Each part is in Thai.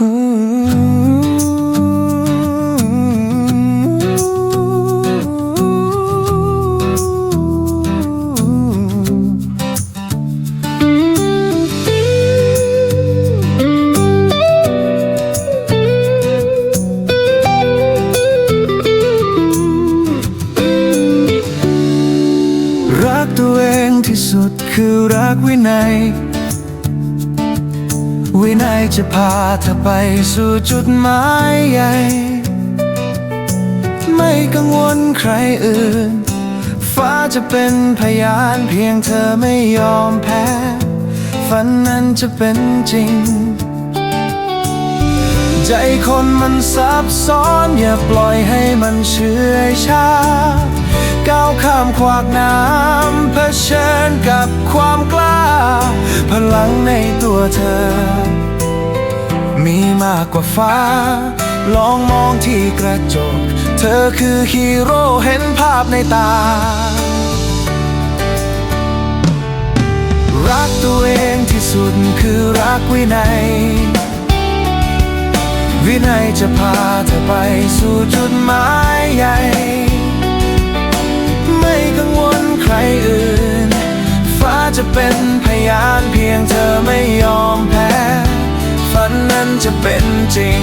รักตัวเองที่สุดคือรักวินัย วินัยจะพาเธอไปสู่จุดหมายใหญ่ ไม่กังวลใครอื่น ฟ้าจะเป็นพยานเพียงเธอไม่ยอมแพ้ ฝันนั้นจะเป็นจริง ใจคนมันซับซ้อน อย่าปล่อยให้มันเชื่อชาก้าวข้ามขวากน้ำเผชิญกับความกล้า พลังในตัวเธอ มีมากกว่าฟ้า ลองมองที่กระจก เธอคือฮีโร่เห็นภาพในตา รักตัวเองที่สุดคือรักวินัย วินัยจะพาเธอไปสู่จุดหมายใหญ่ ไม่กังวลใครอื่น ฟ้าจะเป็นพยานเพียงเธอ จะเป็นจริง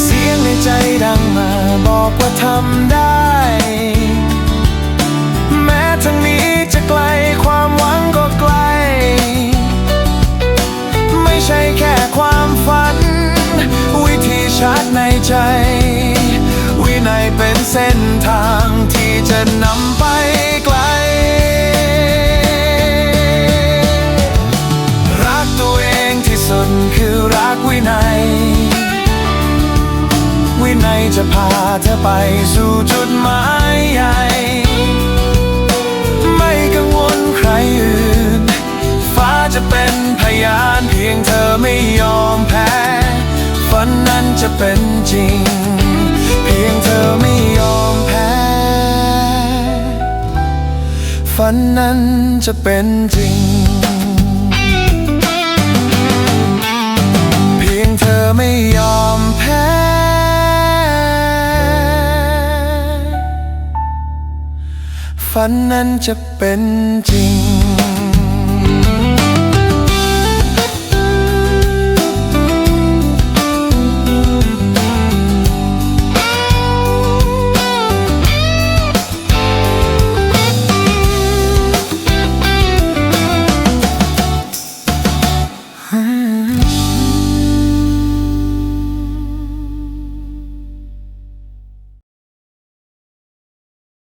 เสียงในใจดังมาบอกว่าทำได้ เส้นทางที่จะนำไปไกล รักตัวเองที่สุดคือรักวินัย วินัยจะพาเธอไปสู่จุดหมายใหญ่ ไม่กังวลใครอื่น ฟ้าจะเป็นพยานเพียงเธอไม่ ฝันนั้นจะเป็นจริง เพียงเธอไม่ยอมแพ้ ฝันนั้นจะเป็นจริง